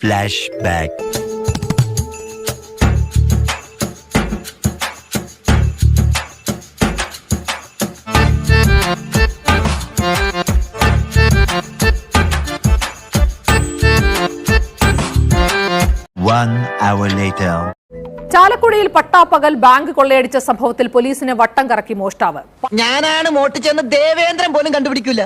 Flashback. One hour later. ചാലക്കുടിയിൽ പട്ടാപ്പകൽ bank കൊള്ളയടിച്ച സംഭവത്തിൽ പോലീസിന് വട്ടം കറക്കി മോഷ്ടാവ് ഞാനാണ് മോട്ടിച്ചെന്ന് ദേവേന്ദ്രൻ പോലും കണ്ടുപിടിക്കില്ല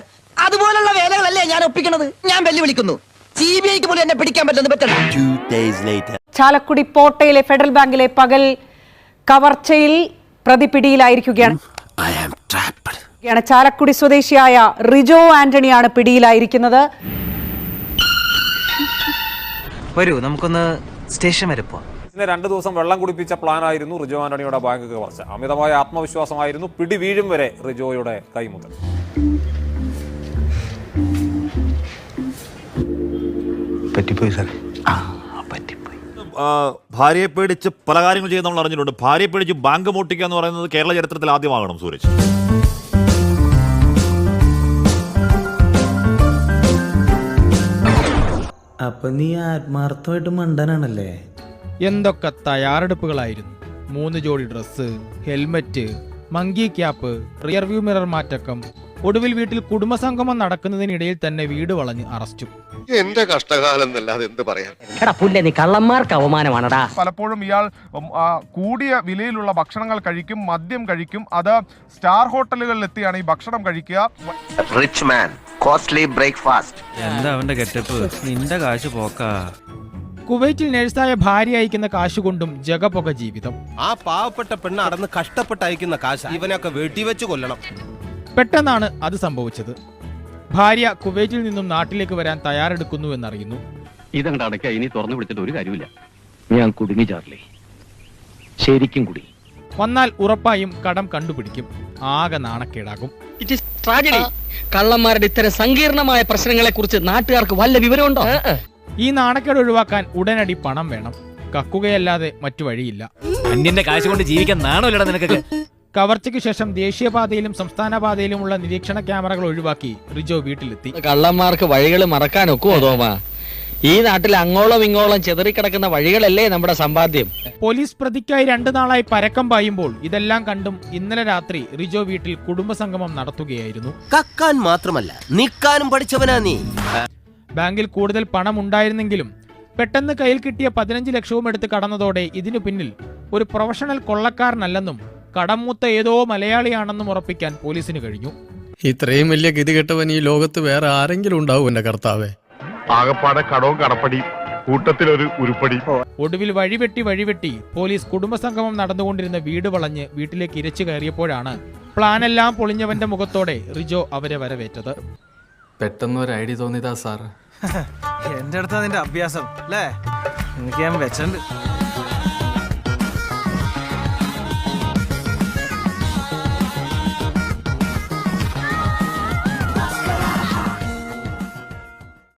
അതുപോലുള്ള വേലകളല്ലേ ഞാൻ ഒപ്പിക്കണത് ഞാൻ വെല്ലുവിളിക്കുന്നു. സി ബി ഐക്ക് പോലും എന്നെ പിടിക്കാൻ പറ്റുന്നത് പറ്റണം Two days later. ചാലക്കുടി പോട്ടയിലെ ഫെഡറൽ ബാങ്കിലെ പകൽ കവർച്ചയിൽ പ്രതി പിടിയിലായിരിക്കുകയാണ് യാണ്. ചാലക്കുടി സ്വദേശിയായ റിജോ ആന്റണിയാണ് പിടിയിലായിരിക്കുന്നത്. വരൂ നമുക്കൊന്ന് സ്റ്റേഷൻ വരെ പോവാം. ഇന്ന് രണ്ട് ദിവസം വെള്ളം കുടിപ്പിച്ച പ്ലാനായിരുന്നു റിജോ ആന്റണിയുടെ ബാങ്ക് കവർച്ച. അമിതമായ ആത്മവിശ്വാസമായിരുന്നു പിടി വീഴും വരെ റിജോയുടെ കൈമുതൽ. പറ്റിപ്പോയി സാറേ. ആ പറ്റിപ്പോയി. ഭാര്യയെ പേടിച്ച് പല കാര്യങ്ങൾ ചെയ്യുന്ന നമ്മൾ അറിഞ്ഞിട്ടുണ്ട്. ഭാര്യയെ പേടിച്ച് ബാങ്ക് മോട്ടിക്കുക എന്ന് പറയുന്നത് കേരള ചരിത്രത്തിൽ ആദ്യമാകണം സൂരജ്. അപ്പൊ നീ ആത്മാർത്ഥമായിട്ട് മണ്ടനാണല്ലേ? എന്തൊക്കെ തയ്യാറെടുപ്പുകളായിരുന്നു? മൂന്ന് ജോഡി dress helmet monkey cap rearview mirror മാറ്റക്കം ഒടുവിൽ വീട്ടിൽ കുടുംബസംഗമം നടക്കുന്നതിനിടയിൽ തന്നെ വീട് വളഞ്ഞ് അറസ്റ്റു എന്റെ കഷ്ടകാലം എന്നല്ലാതെ എന്ത് പറയാൻ? എടാ പുല്ല നീ കള്ളന്മാർക്ക് അവമാനമാണടാ പലപ്പോഴും ഇയാൾ ഉം, ആ, കൂടിയ വിലയിലുള്ള ഭക്ഷണങ്ങൾ കഴിക്കും മദ്യം കഴിക്കും അത് സ്റ്റാർ ഹോട്ടലുകളിൽ എത്തിയാണ് ഈ ഭക്ഷണം കഴിക്കുക. റിച്ച് മാൻ കോസ്റ്റ്ലി ബ്രേക്ക്ഫാസ്റ്റ് എന്താ അവന്റെ ഗെറ്റപ്പ്? നിന്റെ കാശ് പോക്കാ. കുവൈറ്റിൽ നഴ്സായ ഭാര്യ അയക്കുന്ന കാശുകൊണ്ടും ജഗപൊക ജീവിതം. ആ പാവപ്പെട്ട പെണ്ണ് അടന്ന് കഷ്ടപ്പെട്ട് അയക്കുന്ന കാശ്. ഇവനൊക്കെ വെട്ടിവെച്ച് കൊല്ലണം. പെട്ടെന്നാണ് അത് സംഭവിച്ചത്. ഭാര്യ കുവൈറ്റിൽ നിന്നും നാട്ടിലേക്ക് വരാൻ തയ്യാറെടുക്കുന്നു എന്നറിയുന്നു. ഇതങ്ങട് അടയ്ക്ക ഇനി തുറന്നു പിടിച്ചിട്ട് ഒരു കാര്യമില്ല ഞാൻ കുടുങ്ങി ചാർലി. ശരിക്കും കുടി. വന്നാൽ ഉറപ്പായും കടം കണ്ടുപിടിക്കും. ആകെ നാണക്കേടാകും. ഇറ്റ് ഈസ് ട്രാജഡി കള്ളന്മാരുടെ ഇത്തരം സങ്കീർണമായ പ്രശ്നങ്ങളെ കുറിച്ച് നാട്ടുകാർക്ക് വല്ല വിവരമുണ്ടോ? ഈ നാണക്കേട് ഒഴിവാക്കാൻ ഉടനടി പണം വേണം. കക്കുകയല്ലാതെ മറ്റു വഴിയില്ല. അന്യന്റെ കാശ് കൊണ്ട് ജീവിക്കാൻ നാണമില്ലടാ നിനക്കൊക്കെ. കവർച്ചയ്ക്ക് ശേഷം ദേശീയപാതയിലും സംസ്ഥാന പാതയിലുമുള്ള നിരീക്ഷണ ക്യാമറകൾ ഒഴിവാക്കി റിജോ വീട്ടിലെത്തി. കള്ളന്മാർക്ക് വഴികൾ മറക്കാൻ ഒക്കുമോ തോമാ ഈ നാട്ടിൽ അങ്ങോളം ഇങ്ങോളം ചെതറിക്കിടക്കുന്ന വഴികളല്ലേ നമ്മുടെ സമ്പാദ്യം. പോലീസ് പ്രതിക്കായി രണ്ടു നാളായി പരക്കം പായുമ്പോൾ ഇതെല്ലാം കണ്ടും ഇന്നലെ രാത്രി റിജോ വീട്ടിൽ കുടുംബസംഗമം നടത്തുകയായിരുന്നു. കക്കാൻ മാത്രമല്ല നിക്കാനും പഠിച്ചവനാ നീ. ബാങ്കിൽ കൂടുതൽ പണം ഉണ്ടായിരുന്നെങ്കിലും പെട്ടെന്ന് കയ്യിൽ കിട്ടിയ പതിനഞ്ച് ലക്ഷവും എടുത്ത് കടന്നതോടെ ഇതിനു പിന്നിൽ ഒരു പ്രൊഫഷണൽ കൊള്ളക്കാരനല്ലെന്നും കടം മൂത്ത ഏതോ മലയാളിയാണെന്നും ഉറപ്പിക്കാൻ പോലീസിന് കഴിഞ്ഞു. ഇത്രയും വലിയ ഗതികെട്ടവൻ ഈ ലോകത്ത് വേറെ ആരെങ്കിലും ഉണ്ടാവും എന്റെ കർത്താവേ. ആകപ്പാടെ കടവും കടപ്പടി കൂട്ടത്തിലൊരു ഉരുപ്പടി. ഒടുവിൽ വഴിവെട്ടി വഴിവെട്ടി പോലീസ് കുടുംബസംഗമം നടന്നുകൊണ്ടിരുന്ന വീട് വളഞ്ഞ് വീട്ടിലേക്ക് ഇരച്ചു കയറിയപ്പോഴാണ് പ്ലാനെല്ലാം പൊളിഞ്ഞവന്റെ മുഖത്തോടെ റിജോ അവരെ വരവേറ്റത്. പെട്ടെന്ന് ഒരു ഐഡിയ തോന്നിയതാ സാർ എന്റെ അടുത്ത് അതിന്റെ അഭ്യാസം അല്ലേ? എനിക്ക് ഞാൻ വെച്ചിട്ടുണ്ട്.